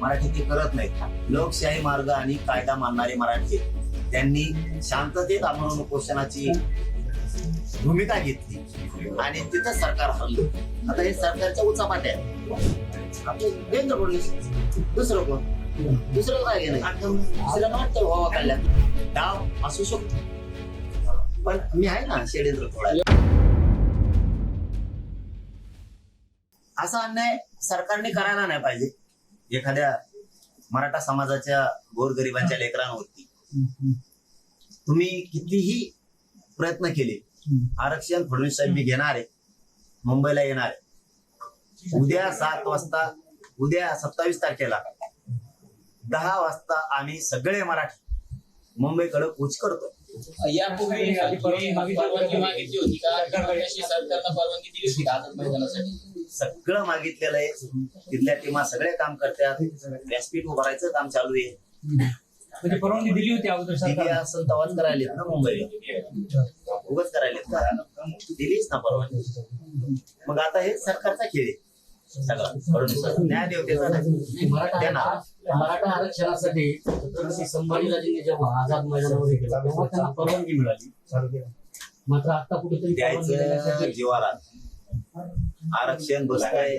मराठी ते करत नाहीत. लोकशाही मार्ग आणि कायदा मानणारे मराठी त्यांनी शांततेत आपण उपोषणाची भूमिका घेतली. आणि तिथं सरकार हरलं. आता हे सरकारच्या उचापाट्या आपले देवेंद्र फडणवीस. दुसरं कोण? दुसरं काय नाही दुसऱ्याला वाटतं व्हावा काढल्या डाव असू शकतो. पण मी आहे ना षडेंद्र थोडा असा अन्याय सरकारने करायला नाही पाहिजे. एखाद्या मराठा समाजाच्या गोरगरिबांच्या लेकरांवरती. तुम्ही कितीही प्रयत्न केले आरक्षण फडणवीस साहेब मी घेणार आहे. मुंबईला येणार आहे. उद्या सात वाजता उद्या सत्तावीस तारखेला दहा वाजता आम्ही सगळे मराठी मुंबईकडे कूच करतो यापूर्वी परवानगी मागितली होती का? सरकारनं परवानगी दिली होती का आझाद मैदानासाठी? सगळं मागितलेलं आहे. तिथल्या टीमा सगळे काम करतात. व्यासपीठ उभारायचं काम चालू आहे. म्हणजे परवानगी दिली होती अगोदर दिली असं तवाच करायलेत ना मुंबईला. उगाच करायलेत का? दिलीच ना परवानगी. मग आता हे सरकारचा खेळ आहे. सगळा. न्याय देवतेचा नाही. मराठा आरक्षणासाठी छत्रपती संभाजीराजेंनी जेव्हा आझाद मैदानावर गेला तेव्हा त्यांना परवानगी मिळाली. मात्र आता कुठेतरी द्यायचं जीवारात आरक्षण बसतंय.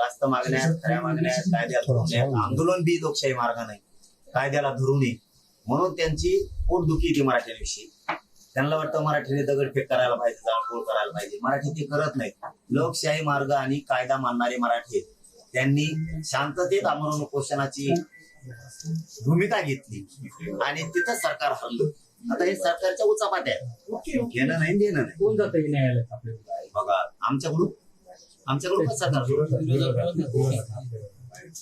रास्त मागण्यात खऱ्या मागण्यात कायद्यात धरून आंदोलन बी लोकशाही मार्ग नाही कायद्याला धरू नये. म्हणून त्यांची पोटदुखी ती मराठ्यांविषयी त्यांना वाटतं मराठीने दगडफेक करायला पाहिजे जाळपोळ करायला पाहिजे. मराठी ते करत नाहीत. लोकशाही मार्ग आणि कायदा मानणारे मराठी आहेत. त्यांनी शांततेत आमरण उपोषणाची भूमिका घेतली. आणि तिथं सरकार हरलं. आता हे सरकारच्या उचापाट्या आहेत. घेणं नाही देणं नाही. कोण जातं न्यायालयात आपल्याला बघा आमच्याकडून आमच्याकडून पण सरकार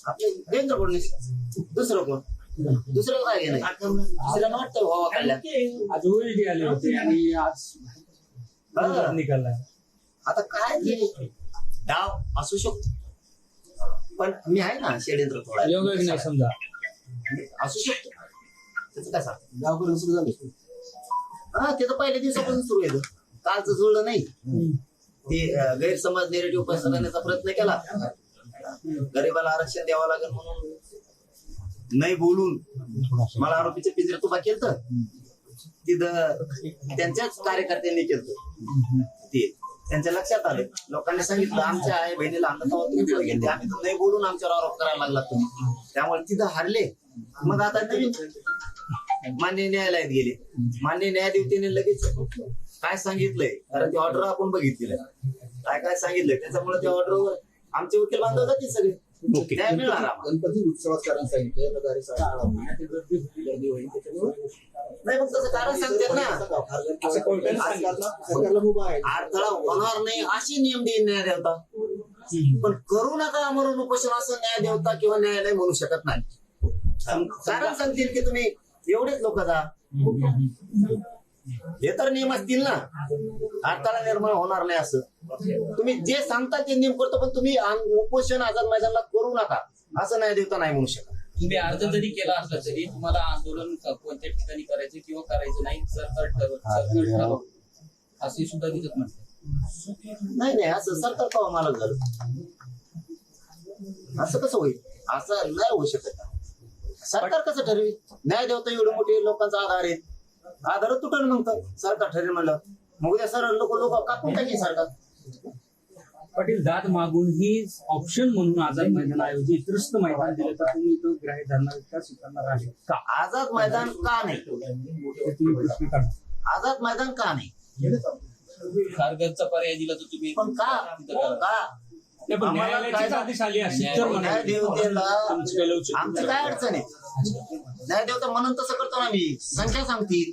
आपले देवेंद्र फडणवीस दुसरं कोण? दुसरं काय नाही दुसऱ्याला वाटतं व्हावा कल्याण. आज ओएलडी आले होते आणि आज. निकाला आता काय डाव असू शकतो. पण मी आहे ना षडेंद्र थोडा. योग्य नाही समजा. असू शकतो. त्याचं काय सांग गावकरी सुरू झालं. हा ते तर पहिल्या दिवसापासून सुरू आहे कालचं जुळलं नाही. ते गैरसमज नेरेटिव्ह पसरवण्याचा प्रयत्न केला. गरीबाला आरक्षण द्यावं लागेल म्हणून. नाही बोलून. मला आरोपीच्या पिंजऱ्यात उभा केलं तिथं त्यांच्याच कार्यकर्त्यांनी केलं ते. त्यांच्या लक्षात आलं. लोकांनी सांगितलं आमच्या आई बहिणीला अंगात तुम्ही गेले आम्ही बोलून आमच्यावर आरोप करायला लागला तुम्ही. त्यामुळे तिथं हारले. मग आता मान्य न्यायालयात गेले. मान्य न्यायाधीशाने लगेच काय सांगितलंय? कारण ती ऑर्डर आपण बघितलेलं काय काय सांगितलंय? त्याच्यामुळे त्या ऑर्डरवर आमचे वकील बांधव जातील सगळे. न्याय मिळणार आम्हाला. गणपती उत्सवात कारण सांगितलं प्रकारे साडे गर्दी होती गर्दी होईल त्याच्यामुळे नाही मग तसं कारण सांगतात ना. असं सरकारला सरकारला मुभा आहे. अडथळा होणार नाही असे नियम देईन न्याय देवता पण करू नका म्हणून उपोषण असं न्याय देवता किंवा न्यायालय म्हणू शकत नाही. कारण सांगतील की तुम्ही एवढेच लोक जा. हे तर नियम असतील ना. अडथळा निर्माण होणार नाही असं. तुम्ही जे सांगता ते नियम करतो पण तुम्ही उपोषण आझाद मैदानला करू नका. असं न्याय देवता नाही म्हणू शकत. तुम्ही अर्ज जरी केला असला तरी तुम्हाला आंदोलन कोणत्या ठिकाणी करायचं किंवा करायचं नाही सरकार ठरवत असे सुद्धा दिसत म्हणतात नाही नाही असं सरकार पाहा मला झालं असं कसं होईल? असं नाही होऊ शकत. सरकार कसं ठरवी न्याय देवता एवढे मोठे लोकांचा आधार आहे. आधार तुटल मग तर सरकार ठरेल म्हणलं मग उद्या सर लोक लोक कापून टाकी सरकार. पाटील दाद मागून ही ऑप्शन म्हणून आझाद मैदानाऐवजी इतरस्त मैदान दिलं तर तुम्ही तो ग्राह्य धरणार का स्वीकारणार आहे का? आझाद मैदान का नाही? हे आझाद मैदान का नाही? खारघरचा पर्याय दिला तर तुम्ही पण का? करा. का? आमची काय अडचण आहे? न्याय देवता म्हणून तसं करतो ना मी. संख्या सांगतील.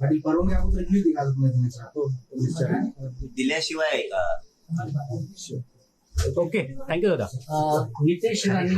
आणि परवानगी अगोदर दिली होती का पोलिसच्या दिल्याशिवाय ओके थँक्यू दादा. नितेश राणे